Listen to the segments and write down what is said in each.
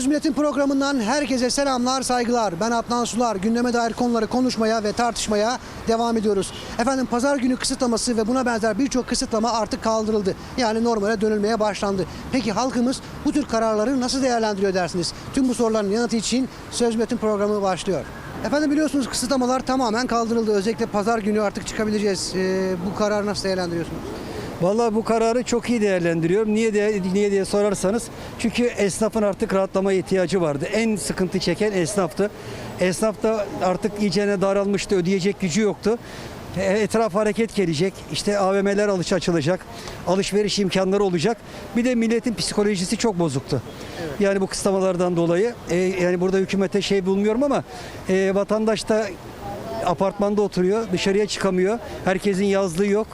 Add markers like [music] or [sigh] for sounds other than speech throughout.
Söz Milletin programından herkese selamlar, saygılar. Ben Adnan Sular. Gündeme dair konuları konuşmaya ve tartışmaya devam ediyoruz. Efendim pazar günü kısıtlaması ve buna benzer birçok kısıtlama artık kaldırıldı. Yani normale dönülmeye başlandı. Peki halkımız bu tür kararları nasıl değerlendiriyor dersiniz? Tüm bu soruların yanıtı için Söz Milletin programı başlıyor. Efendim biliyorsunuz kısıtlamalar tamamen kaldırıldı. Özellikle pazar günü artık çıkabileceğiz. Ee, bu kararı nasıl değerlendiriyorsunuz? Vallahi bu kararı çok iyi değerlendiriyorum. Niye diye, niye diye sorarsanız çünkü esnafın artık rahatlama ihtiyacı vardı. En sıkıntı çeken esnaftı. Esnaf da artık iyicene daralmıştı. Ödeyecek gücü yoktu. E, Etraf hareket gelecek. İşte AVM'ler alış açılacak. Alışveriş imkanları olacak. Bir de milletin psikolojisi çok bozuktu. Yani bu kısıtlamalardan dolayı. E, yani burada hükümete şey bulmuyorum ama e, vatandaş da apartmanda oturuyor. Dışarıya çıkamıyor. Herkesin yazlığı yok.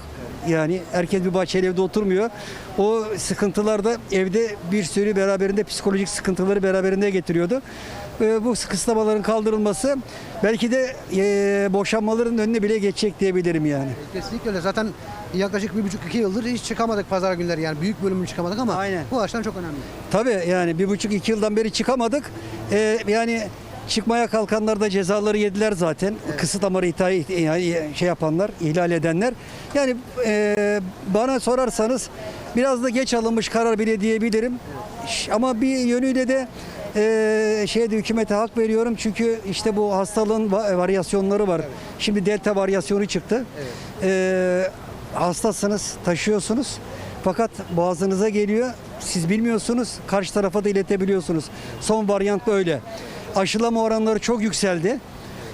Yani herkes bir bahçeli evde oturmuyor. O sıkıntılar da evde bir sürü beraberinde psikolojik sıkıntıları beraberinde getiriyordu. Ee, bu kısıtlamaların kaldırılması belki de e, boşanmaların önüne bile geçecek diyebilirim yani. Kesinlikle öyle. Zaten yaklaşık bir buçuk iki yıldır hiç çıkamadık pazar günleri yani büyük bölümünü çıkamadık ama Aynen. bu açıdan çok önemli. Tabii yani bir buçuk iki yıldan beri çıkamadık. Ee, yani çıkmaya kalkanlar da cezaları yediler zaten. Kısıtlamaları ita- yani şey yapanlar, ihlal edenler. Yani e, bana sorarsanız biraz da geç alınmış karar bile diyebilirim. Ş- Ama bir yönüyle de e, şeyde hükümete hak veriyorum çünkü işte bu hastalığın va- varyasyonları var. Şimdi delta varyasyonu çıktı. E, hastasınız, taşıyorsunuz. Fakat boğazınıza geliyor. Siz bilmiyorsunuz. Karşı tarafa da iletebiliyorsunuz. Son varyant böyle. Aşılama oranları çok yükseldi.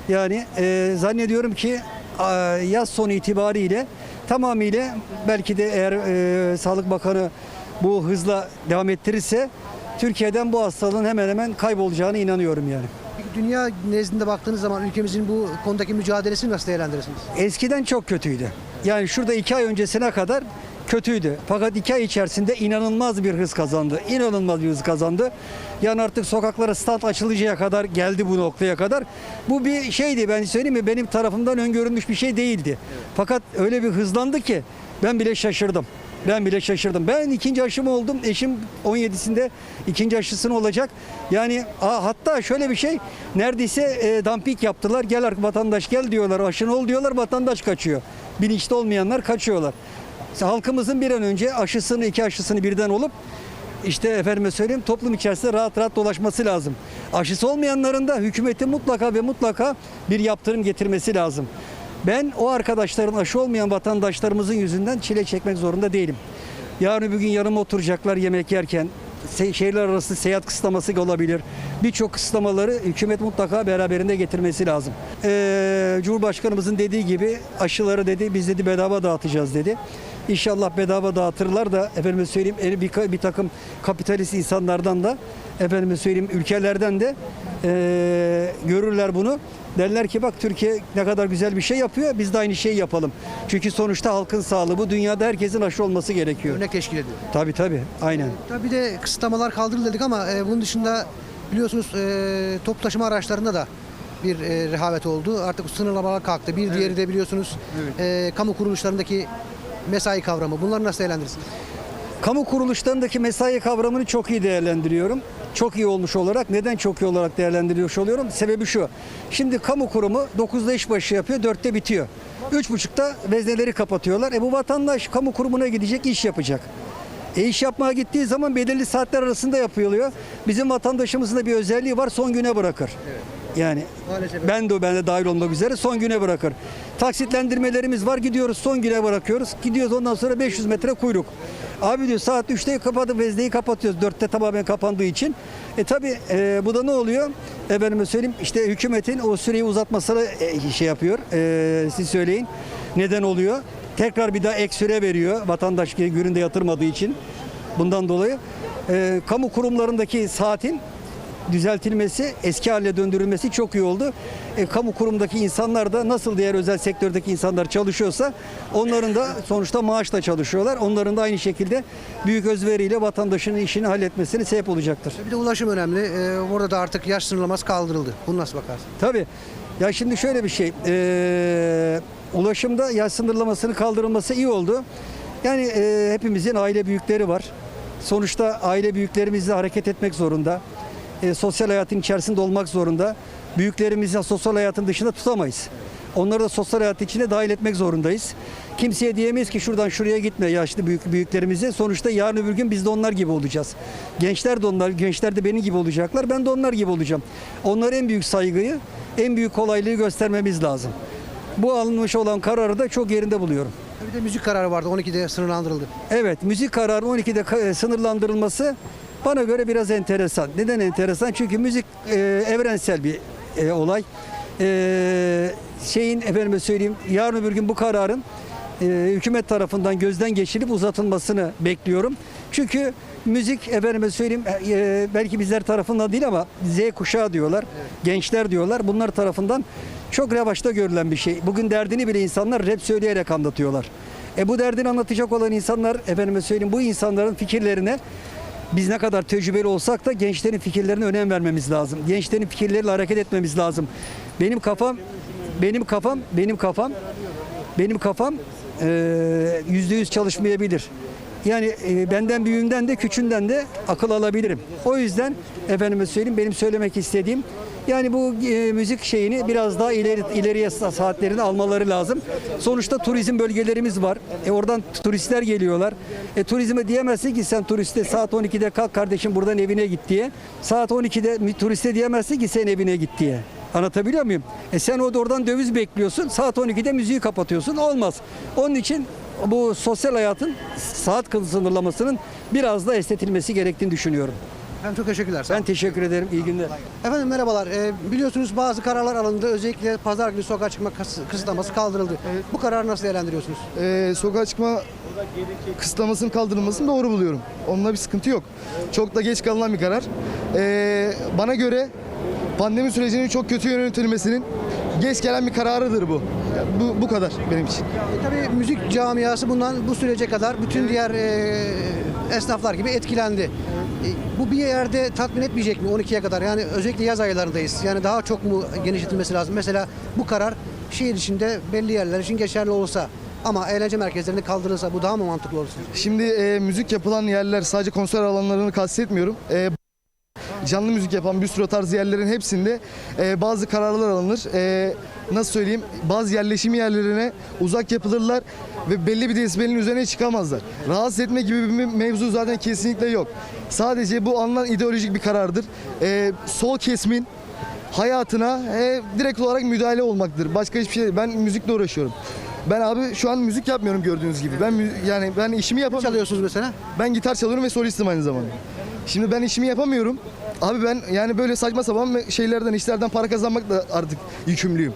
Yani e, zannediyorum ki a, yaz sonu itibariyle tamamıyla belki de eğer e, Sağlık Bakanı bu hızla devam ettirirse Türkiye'den bu hastalığın hemen hemen kaybolacağına inanıyorum yani. Dünya nezdinde baktığınız zaman ülkemizin bu konudaki mücadelesini nasıl değerlendirirsiniz? Eskiden çok kötüydü. Yani şurada iki ay öncesine kadar kötüydü. Fakat iki ay içerisinde inanılmaz bir hız kazandı. İnanılmaz bir hız kazandı. Yani artık sokaklara stand açılıncaya kadar geldi bu noktaya kadar. Bu bir şeydi ben söyleyeyim mi benim tarafımdan öngörülmüş bir şey değildi. Fakat öyle bir hızlandı ki ben bile şaşırdım. Ben bile şaşırdım. Ben ikinci aşımı oldum. Eşim 17'sinde ikinci aşısını olacak. Yani aa, hatta şöyle bir şey neredeyse e, dumping yaptılar. Gel vatandaş gel diyorlar. Aşını ol diyorlar. Vatandaş kaçıyor. Bilinçli olmayanlar kaçıyorlar. Halkımızın bir an önce aşısını iki aşısını birden olup işte efendime söyleyeyim toplum içerisinde rahat rahat dolaşması lazım. Aşısı olmayanların da hükümetin mutlaka ve mutlaka bir yaptırım getirmesi lazım. Ben o arkadaşların aşı olmayan vatandaşlarımızın yüzünden çile çekmek zorunda değilim. Yarın bir gün yanıma oturacaklar yemek yerken şehirler arası seyahat kısıtlaması olabilir. Birçok kısıtlamaları hükümet mutlaka beraberinde getirmesi lazım. Ee, Cumhurbaşkanımızın dediği gibi aşıları dedi biz dedi bedava dağıtacağız dedi. İnşallah bedava dağıtırlar da efendime söyleyeyim bir, bir takım kapitalist insanlardan da efendime söyleyeyim ülkelerden de e, görürler bunu. Derler ki bak Türkiye ne kadar güzel bir şey yapıyor biz de aynı şeyi yapalım. Çünkü sonuçta halkın sağlığı bu dünyada herkesin aşı olması gerekiyor. Örnek teşkil ediyor. Tabii tabii aynen. Tabii bir de kısıtlamalar kaldırıldı dedik ama e, bunun dışında biliyorsunuz e, toplu taşıma araçlarında da bir e, rehavet oldu. Artık sınırlamalar kalktı. Bir diğeri de biliyorsunuz e, kamu kuruluşlarındaki mesai kavramı. Bunları nasıl değerlendirirsiniz? Kamu kuruluşlarındaki mesai kavramını çok iyi değerlendiriyorum. Çok iyi olmuş olarak. Neden çok iyi olarak değerlendiriyor oluyorum? Sebebi şu. Şimdi kamu kurumu 9'da iş başı yapıyor, 4'te bitiyor. 3.30'da vezneleri kapatıyorlar. E bu vatandaş kamu kurumuna gidecek, iş yapacak. E iş yapmaya gittiği zaman belirli saatler arasında yapılıyor. Bizim vatandaşımızın da bir özelliği var, son güne bırakır. Yani Maalesef. ben de ben de dahil olmak üzere son güne bırakır. Taksitlendirmelerimiz var gidiyoruz son güne bırakıyoruz. Gidiyoruz ondan sonra 500 metre kuyruk. Abi diyor saat 3'te kapatıp vezneyi kapatıyoruz. 4'te tamamen kapandığı için. E tabi bu da ne oluyor? Efendime söyleyeyim işte hükümetin o süreyi uzatmasını e, şey yapıyor. E, siz söyleyin. Neden oluyor? Tekrar bir daha ek süre veriyor vatandaş gününde yatırmadığı için. Bundan dolayı e, kamu kurumlarındaki saatin düzeltilmesi, eski haline döndürülmesi çok iyi oldu. E, kamu kurumdaki insanlar da nasıl diğer özel sektördeki insanlar çalışıyorsa onların da sonuçta maaşla çalışıyorlar. Onların da aynı şekilde büyük özveriyle vatandaşın işini halletmesine sebep olacaktır. Bir de ulaşım önemli. E, orada da artık yaş sınırlaması kaldırıldı. Bunu nasıl bakarsın? Tabii. Ya şimdi şöyle bir şey. eee, ulaşımda yaş sınırlamasının kaldırılması iyi oldu. Yani eee, hepimizin aile büyükleri var. Sonuçta aile büyüklerimizle hareket etmek zorunda. E, sosyal hayatın içerisinde olmak zorunda. Büyüklerimizi sosyal hayatın dışında tutamayız. Onları da sosyal hayat içine dahil etmek zorundayız. Kimseye diyemeyiz ki şuradan şuraya gitme yaşlı büyük büyüklerimize. Sonuçta yarın öbür gün biz de onlar gibi olacağız. Gençler de onlar, gençler de benim gibi olacaklar. Ben de onlar gibi olacağım. Onlara en büyük saygıyı, en büyük kolaylığı göstermemiz lazım. Bu alınmış olan kararı da çok yerinde buluyorum. Bir de müzik kararı vardı 12'de sınırlandırıldı. Evet, müzik kararı 12'de ka- e, sınırlandırılması bana göre biraz enteresan. Neden enteresan? Çünkü müzik e, evrensel bir e, olay. E, şeyin efendime söyleyeyim, yarın öbür gün bu kararın e, hükümet tarafından gözden geçirilip uzatılmasını bekliyorum. Çünkü müzik efendime söyleyeyim e, belki bizler tarafından değil ama Z kuşağı diyorlar, gençler diyorlar. Bunlar tarafından çok revaçta görülen bir şey. Bugün derdini bile insanlar rap söyleyerek anlatıyorlar. E bu derdini anlatacak olan insanlar efendime söyleyeyim bu insanların fikirlerine biz ne kadar tecrübeli olsak da gençlerin fikirlerine önem vermemiz lazım. Gençlerin fikirleriyle hareket etmemiz lazım. Benim kafam benim kafam benim kafam benim kafam yüzde yüz çalışmayabilir. Yani e, benden büyüğünden de küçüğünden de akıl alabilirim. O yüzden efendime söyleyeyim benim söylemek istediğim yani bu e, müzik şeyini biraz daha ileri ileriye sa- saatlerini almaları lazım. Sonuçta turizm bölgelerimiz var. E oradan turistler geliyorlar. E turizme diyemezsin ki sen turiste saat 12'de kalk kardeşim buradan evine git diye. Saat 12'de mi- turiste diyemezsin ki sen evine git diye. Anlatabiliyor muyum? E sen orada oradan döviz bekliyorsun. Saat 12'de müziği kapatıyorsun. Olmaz. Onun için bu sosyal hayatın saat sınırlamasının biraz da esnetilmesi gerektiğini düşünüyorum. Efendim çok teşekkürler. Sağ Ben olun. teşekkür ederim. İyi günler. Efendim merhabalar. Ee, biliyorsunuz bazı kararlar alındı. Özellikle pazar günü sokağa çıkma kıs- kısıtlaması kaldırıldı. Bu kararı nasıl değerlendiriyorsunuz? Ee, sokağa çıkma kısıtlamasının kaldırılmasını doğru buluyorum. Onunla bir sıkıntı yok. Çok da geç kalınan bir karar. Ee, bana göre pandemi sürecinin çok kötü yönetilmesinin geç gelen bir kararıdır bu. Ya Bu, bu kadar benim için. E, tabii müzik camiası bundan bu sürece kadar bütün diğer e, esnaflar gibi etkilendi. E, bu bir yerde tatmin etmeyecek mi 12'ye kadar? Yani özellikle yaz aylarındayız. Yani daha çok mu genişletilmesi lazım? Mesela bu karar şehir içinde belli yerler için geçerli olsa ama eğlence merkezlerinde kaldırılsa bu daha mı mantıklı olur? Şimdi e, müzik yapılan yerler sadece konser alanlarını kastetmiyorum. E, canlı müzik yapan bir sürü tarz yerlerin hepsinde e, bazı kararlar alınır. E, nasıl söyleyeyim? Bazı yerleşim yerlerine uzak yapılırlar ve belli bir desibelin üzerine çıkamazlar. Rahatsız etme gibi bir mevzu zaten kesinlikle yok. Sadece bu alınan ideolojik bir karardır. E, sol kesmin hayatına e, direkt olarak müdahale olmaktır. Başka hiçbir şey değil. Ben müzikle uğraşıyorum. Ben abi şu an müzik yapmıyorum gördüğünüz gibi. Ben yani ben işimi yapamıyorum. Çalıyorsunuz mesela. Ben gitar çalıyorum ve solistim aynı zamanda. Şimdi ben işimi yapamıyorum. Abi ben yani böyle saçma sapan şeylerden, işlerden para kazanmakla artık yükümlüyüm.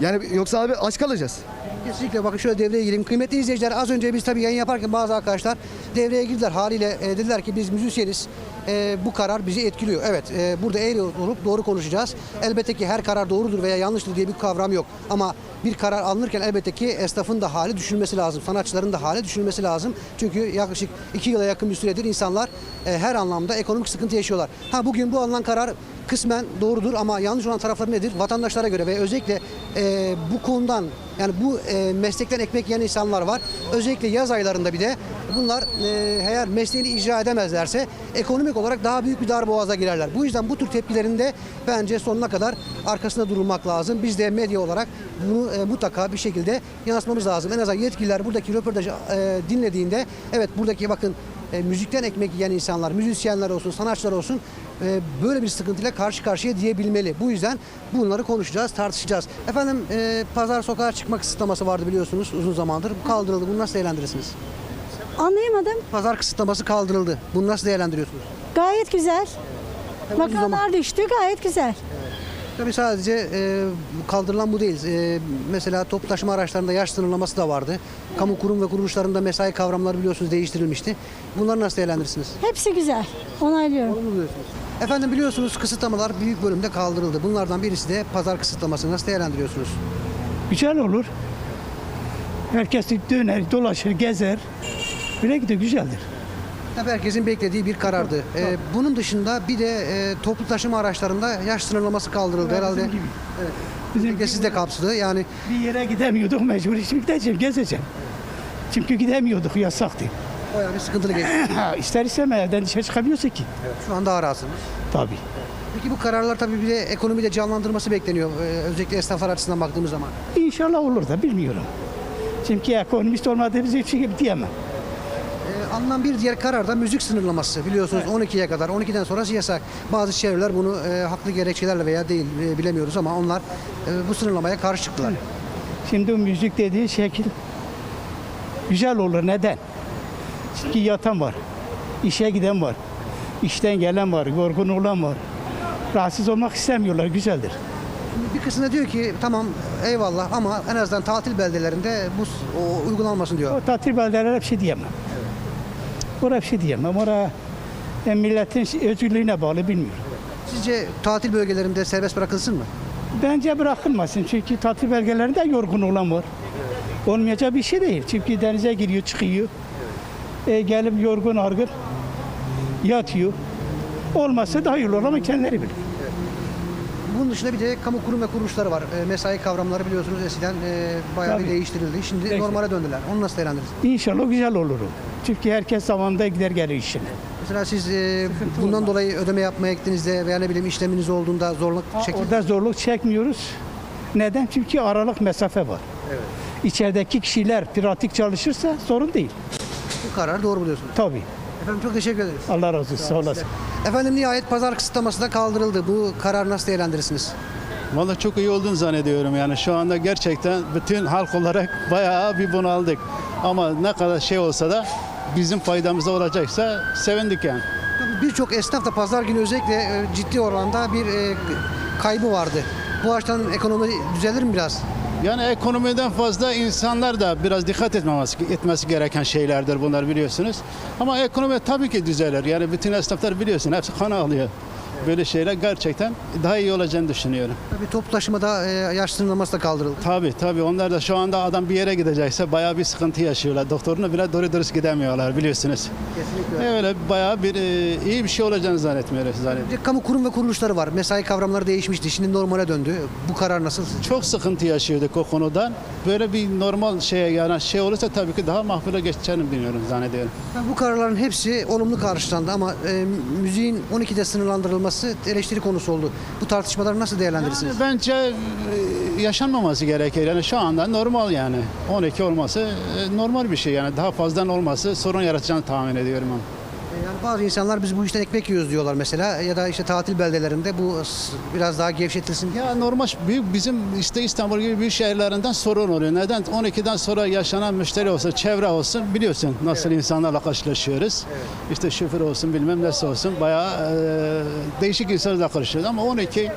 Yani yoksa abi aç kalacağız. Kesinlikle bakın şöyle devreye gireyim. Kıymetli izleyiciler az önce biz tabii yayın yaparken bazı arkadaşlar devreye girdiler haliyle e, dediler ki biz müzisyeniz. E, bu karar bizi etkiliyor. Evet e, burada eğri olup doğru konuşacağız. Elbette ki her karar doğrudur veya yanlıştır diye bir kavram yok. Ama bir karar alınırken elbette ki esnafın da hali düşünülmesi lazım. Sanatçıların da hali düşünülmesi lazım. Çünkü yaklaşık iki yıla yakın bir süredir insanlar e, her anlamda ekonomik sıkıntı yaşıyorlar. Ha bugün bu alınan karar kısmen doğrudur ama yanlış olan tarafları nedir? Vatandaşlara göre ve özellikle e, bu konudan yani bu e, meslekten ekmek yiyen insanlar var. Özellikle yaz aylarında bir de bunlar e, eğer mesleğini icra edemezlerse ekonomik olarak daha büyük bir darboğaza girerler. Bu yüzden bu tür tepkilerinde bence sonuna kadar arkasında durulmak lazım. Biz de medya olarak bunu e, mutlaka bir şekilde yansıtmamız lazım. En azından yetkililer buradaki röportajı e, dinlediğinde evet buradaki bakın e, müzikten ekmek yiyen insanlar, müzisyenler olsun, sanatçılar olsun e, böyle bir sıkıntıyla karşı karşıya diyebilmeli. Bu yüzden bunları konuşacağız, tartışacağız. Efendim e, pazar sokağa çıkma kısıtlaması vardı biliyorsunuz uzun zamandır. Bu kaldırıldı. Bunu nasıl değerlendirirsiniz? Anlayamadım. Pazar kısıtlaması kaldırıldı. Bunu nasıl değerlendiriyorsunuz? Gayet güzel. Vakalar düştü gayet güzel. Tabii sadece e, kaldırılan bu değil. E, mesela toplu taşıma araçlarında yaş sınırlaması da vardı. Kamu kurum ve kuruluşlarında mesai kavramları biliyorsunuz değiştirilmişti. Bunları nasıl değerlendirirsiniz? Hepsi güzel. Onaylıyorum. Olumlu. Efendim biliyorsunuz kısıtlamalar büyük bölümde kaldırıldı. Bunlardan birisi de pazar kısıtlaması. Nasıl değerlendiriyorsunuz? Güzel olur. Herkes döner, dolaşır, gezer. Böyle gidiyor, güzeldir. Tabii herkesin beklediği bir karardı. Ee, bunun dışında bir de e, toplu taşıma araçlarında yaş sınırlaması kaldırıldı Ya herhalde. bizim gibi. Evet. Bizim Bir de siz de kapsadı. Yani Bir yere gidemiyorduk mecbur. Şimdi gideceğim, gezeceğim. Çünkü gidemiyorduk, yasaktı. bayağı bir sıkıntılı geçti. Ha, [coughs] ister istemez evden dışarı çıkamıyorsa ki. Şu an daha rahatsınız. Tabii. Peki bu kararlar tabii bir de ekonomide canlandırması bekleniyor. Ee, özellikle esnaflar açısından baktığımız zaman. İnşallah olur da bilmiyorum. Çünkü ekonomist olmadığımız için gibi diyemem. Alınan bir diğer karar da müzik sınırlaması. Biliyorsunuz 12'ye kadar, 12'den sonrası yasak. Bazı çevreler bunu e, haklı gerekçelerle veya değil e, bilemiyoruz ama onlar e, bu sınırlamaya karşı çıktılar. Şimdi müzik dediği şekil güzel olur. Neden? Çünkü yatan var. işe giden var. işten gelen var. Yorgun olan var. Rahatsız olmak istemiyorlar. Güzeldir. Bir kısmı da diyor ki tamam eyvallah ama en azından tatil beldelerinde bu o uygulanmasın diyor. O tatil beldelere bir şey diyemem. Oraya bir şey diyemem. Oraya e, milletin özgürlüğüne bağlı bilmiyorum. Sizce tatil bölgelerinde serbest bırakılsın mı? Bence bırakılmasın. Çünkü tatil belgelerinde yorgun olan var. Olmayacak bir şey değil. Çünkü denize giriyor, çıkıyor. E, gelip yorgun argın yatıyor. Olmazsa daha iyi olur ama kendileri bilir. Bunun dışında bir de kamu kurum ve kuruluşları var. E, mesai kavramları biliyorsunuz eskiden e, bayağı bir Tabii. değiştirildi. Şimdi Değişti. normale döndüler. Onu nasıl değerlendirirsiniz? İnşallah güzel olur. Çünkü herkes zamanında gider gelir işine. Mesela siz e, bundan dolayı ödeme yapmaya gittiğinizde veya ne bileyim işleminiz olduğunda zorluk çektiniz. Orada zorluk çekmiyoruz. Neden? Çünkü aralık mesafe var. İçerideki kişiler pratik çalışırsa sorun değil. Bu kararı doğru buluyorsunuz. Tabii. Efendim çok teşekkür ederiz. Allah razı olsun. Sağ olasın. Efendim nihayet pazar kısıtlaması da kaldırıldı. Bu kararı nasıl değerlendirirsiniz? Vallahi çok iyi olduğunu zannediyorum yani şu anda gerçekten bütün halk olarak [laughs] bayağı bir bunaldık. Ama ne kadar şey olsa da bizim faydamıza olacaksa sevindik yani. Tabii Birçok esnaf da pazar günü özellikle e, ciddi oranda bir e, kaybı vardı. Bu açıdan ekonomi düzelir mi biraz? Yani ekonomiden fazla insanlar da biraz dikkat etmemesi, etmesi gereken şeylerdir bunlar biliyorsunuz. Ama ekonomi tabii ki düzelir. Yani bütün esnaflar biliyorsun hepsi kan ağlıyor. Böyle şeyler gerçekten daha iyi olacağını düşünüyorum. Tabii toplu taşımada e, yaş sınırlaması da kaldırıldı. Tabii tabii onlar da şu anda adam bir yere gidecekse bayağı bir sıkıntı yaşıyorlar. Doktoruna bile doğru dürüst gidemiyorlar biliyorsunuz. Kesinlikle. Öyle bayağı bir e, iyi bir şey olacağını. Bir de kamu kurum ve kuruluşları var. Mesai kavramları değişmişti. Şimdi normale döndü. Bu karar nasıl? sizce? Çok sıkıntı yaşıyorduk o konudan. Böyle bir normal şeye yani şey olursa tabii ki daha mahfule geçeceğini biliyorum zannediyorum. Bu kararların hepsi olumlu karşılandı ama e, müziğin 12'de sınırlandırılması eleştiri konusu oldu. Bu tartışmaları nasıl değerlendirirsiniz? Yani bence e, yaşanmaması gerekir. Yani şu anda normal yani. 12 olması e, normal bir şey yani. Daha fazladan olması sorun yaratacağını tahmin ediyorum ben. Yani bazı insanlar biz bu işten ekmek yiyoruz diyorlar mesela ya da işte tatil beldelerinde bu biraz daha gevşetilsin. Ya normal büyük bizim işte İstanbul gibi büyük şehirlerinden sorun oluyor. Neden? 12'den sonra yaşanan müşteri olsun, çevre olsun biliyorsun nasıl insanlarla karşılaşıyoruz. İşte şoför olsun bilmem nesi olsun bayağı e, değişik insanlarla karşılaşıyoruz ama 12 e,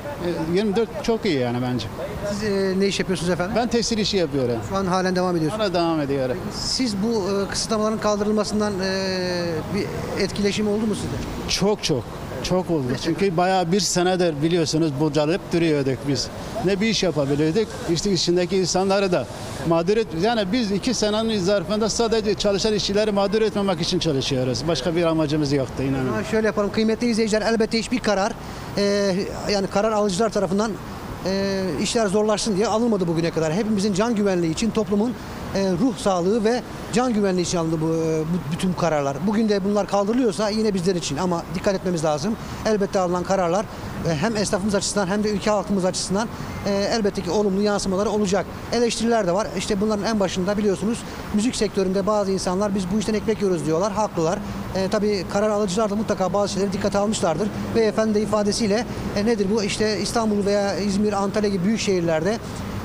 24 çok iyi yani bence. Siz e, ne iş yapıyorsunuz efendim? Ben tekstil işi yapıyorum. Şu an halen devam ediyorsunuz. Hala devam ediyorum. Siz bu e, kısıtlamaların kaldırılmasından e, bir etkileşim oldu mu sizde? Çok çok. Çok oldu. Çünkü bayağı bir senedir biliyorsunuz bocalayıp duruyorduk biz. Ne bir iş yapabiliyorduk. İşte içindeki insanları da mağdur et. Yani biz iki senenin zarfında sadece çalışan işçileri mağdur etmemek için çalışıyoruz. Başka bir amacımız yoktu inanın. Ama şöyle yapalım kıymetli izleyiciler elbette hiçbir karar e, yani karar alıcılar tarafından e, işler zorlaşsın diye alınmadı bugüne kadar. Hepimizin can güvenliği için toplumun e, ruh sağlığı ve can güvenliği için alındı bu, e, bu bütün kararlar. Bugün de bunlar kaldırılıyorsa yine bizler için ama dikkat etmemiz lazım. Elbette alınan kararlar hem esnafımız açısından hem de ülke halkımız açısından e, elbette ki olumlu yansımaları olacak. Eleştiriler de var. İşte bunların en başında biliyorsunuz müzik sektöründe bazı insanlar biz bu işten ekmek yiyoruz diyorlar. Haklılar. E, tabii karar alıcılar da mutlaka bazı şeyleri dikkate almışlardır. Beyefendi de ifadesiyle e, nedir bu? İşte İstanbul veya İzmir, Antalya gibi büyük şehirlerde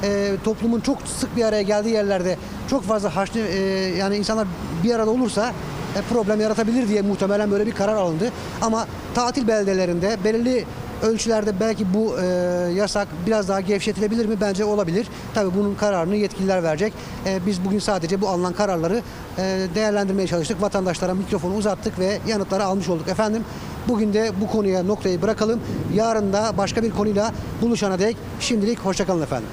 e, toplumun çok sık bir araya geldiği yerlerde çok fazla haşlı e, yani insanlar bir arada olursa e, problem yaratabilir diye muhtemelen böyle bir karar alındı. Ama tatil beldelerinde belirli ölçülerde belki bu e, yasak biraz daha gevşetilebilir mi? Bence olabilir. Tabii bunun kararını yetkililer verecek. E, biz bugün sadece bu alınan kararları e, değerlendirmeye çalıştık. Vatandaşlara mikrofonu uzattık ve yanıtları almış olduk. Efendim bugün de bu konuya noktayı bırakalım. Yarın da başka bir konuyla buluşana dek şimdilik hoşçakalın efendim.